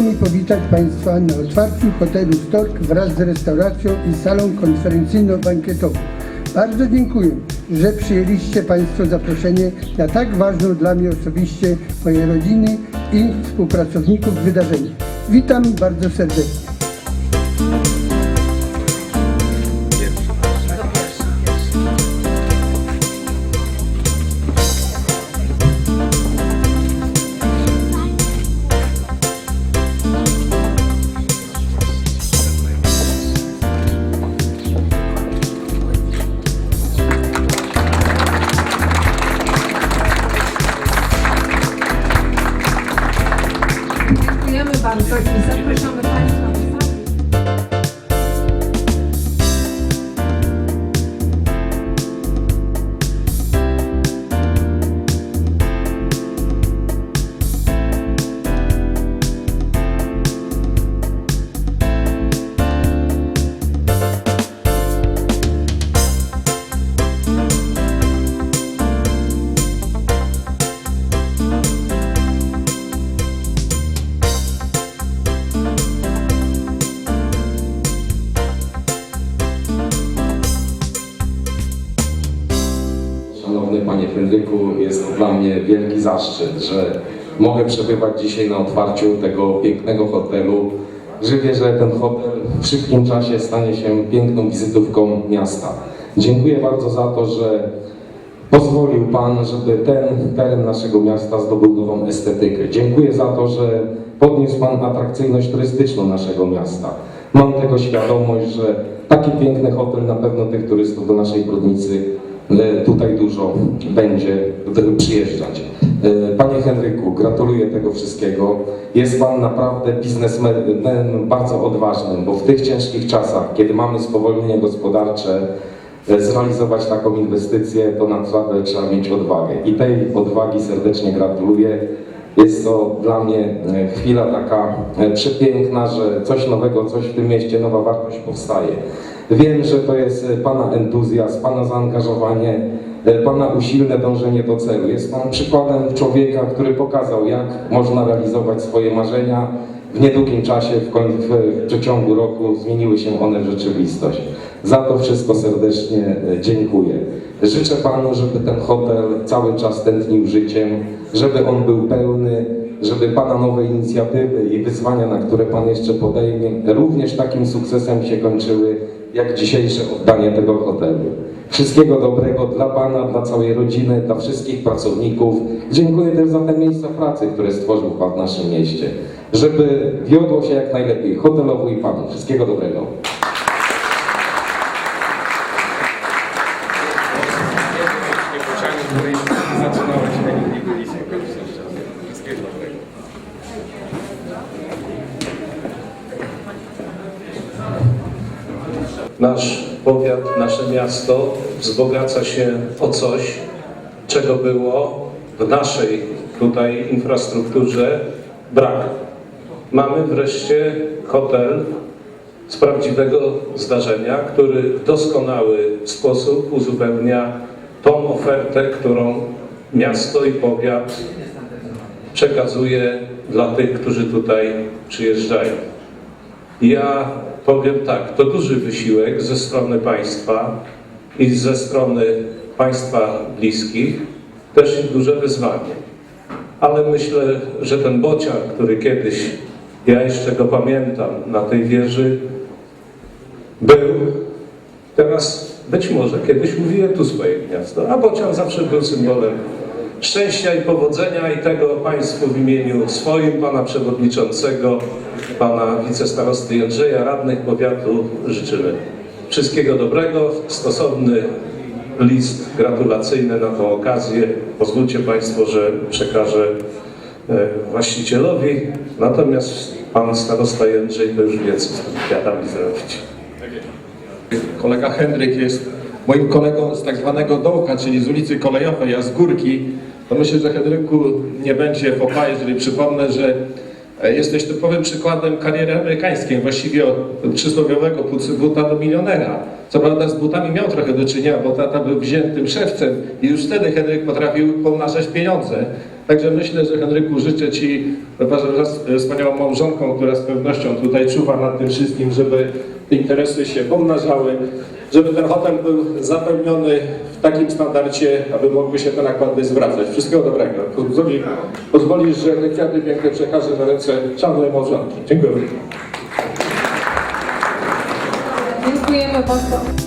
miło mi powitać Państwa na otwarciu hotelu Stork wraz z restauracją i salą konferencyjno-bankietową. Bardzo dziękuję, że przyjęliście Państwo zaproszenie na tak ważną dla mnie osobiście, mojej rodziny i współpracowników wydarzenie. Witam bardzo serdecznie. Bardzo i zapraszamy Państwa Panie Henryku, jest dla mnie wielki zaszczyt, że mogę przebywać dzisiaj na otwarciu tego pięknego hotelu. Że wierzę, że ten hotel w szybkim czasie stanie się piękną wizytówką miasta. Dziękuję bardzo za to, że pozwolił Pan, żeby ten teren naszego miasta zdobył nową estetykę. Dziękuję za to, że podniósł Pan atrakcyjność turystyczną naszego miasta. Mam tego świadomość, że taki piękny hotel na pewno tych turystów do naszej Brodnicy tutaj dużo będzie przyjeżdżać. E, Panie Henryku, gratuluję tego wszystkiego. Jest Pan naprawdę biznesmenem bardzo odważnym, bo w tych ciężkich czasach, kiedy mamy spowolnienie gospodarcze, e, zrealizować taką inwestycję, to naprawdę trzeba mieć odwagę. I tej odwagi serdecznie gratuluję. Jest to dla mnie e, chwila taka przepiękna, że coś nowego, coś w tym mieście, nowa wartość powstaje. Wiem, że to jest e, Pana entuzjazm, Pana zaangażowanie, e, Pana usilne dążenie do celu. Jest Pan przykładem człowieka, który pokazał, jak można realizować swoje marzenia. W niedługim czasie, w, koń, w przeciągu roku zmieniły się one w rzeczywistość. Za to wszystko serdecznie e, dziękuję. Życzę Panu, żeby ten hotel cały czas tętnił życiem, żeby on był pełny, żeby Pana nowe inicjatywy i wyzwania, na które Pan jeszcze podejmie, również takim sukcesem się kończyły, jak dzisiejsze oddanie tego hotelu. Wszystkiego dobrego dla Pana, dla całej rodziny, dla wszystkich pracowników. Dziękuję też za te miejsca pracy, które stworzył Pan w naszym mieście. Żeby wiodło się jak najlepiej hotelowo i Panu. Wszystkiego dobrego. Nasz powiat, nasze miasto wzbogaca się o coś, czego było w naszej tutaj infrastrukturze brak. Mamy wreszcie hotel z prawdziwego zdarzenia, który w doskonały sposób uzupełnia tą ofertę, którą miasto i powiat przekazuje dla tych, którzy tutaj przyjeżdżają. Ja powiem tak, to duży wysiłek ze strony państwa i ze strony państwa bliskich, też duże wyzwanie. Ale myślę, że ten bocian, który kiedyś, ja jeszcze go pamiętam, na tej wieży był, teraz być może kiedyś uwije tu swoje gniazdo, a bocian zawsze był symbolem szczęścia i powodzenia i tego Państwu w imieniu swoim, Pana Przewodniczącego, Pana Wicestarosty Jędrzeja, radnych powiatu życzymy wszystkiego dobrego, stosowny list gratulacyjny na tą okazję. Pozwólcie Państwo, że przekażę e, właścicielowi, natomiast Pan Starosta Jędrzej to już wie, co z kwiatami zrobić. Kolega Henryk jest moim kolegą z tak zwanego dołka, czyli z ulicy Kolejowej, ja z Górki. To myślę, że Henryku nie będzie fopa, jeżeli przypomnę, że jesteś typowym przykładem kariery amerykańskiej, właściwie od przysłowiowego buta do milionera. Co prawda z butami miał trochę do czynienia, bo tata był wziętym szewcem i już wtedy Henryk potrafił pomnażać pieniądze. Także myślę, że Henryku życzę Ci wraz z wspaniałą małżonką, która z pewnością tutaj czuwa nad tym wszystkim, żeby te interesy się pomnażały, żeby ten hotel był zapełniony w takim standardzie, aby mogły się te nakłady zwracać. Wszystkiego dobrego. Pozwoli, pozwolisz, że te kwiaty piękne przekażę na ręce szanownej małżonki. Dziękuję. Dziękujemy bardzo.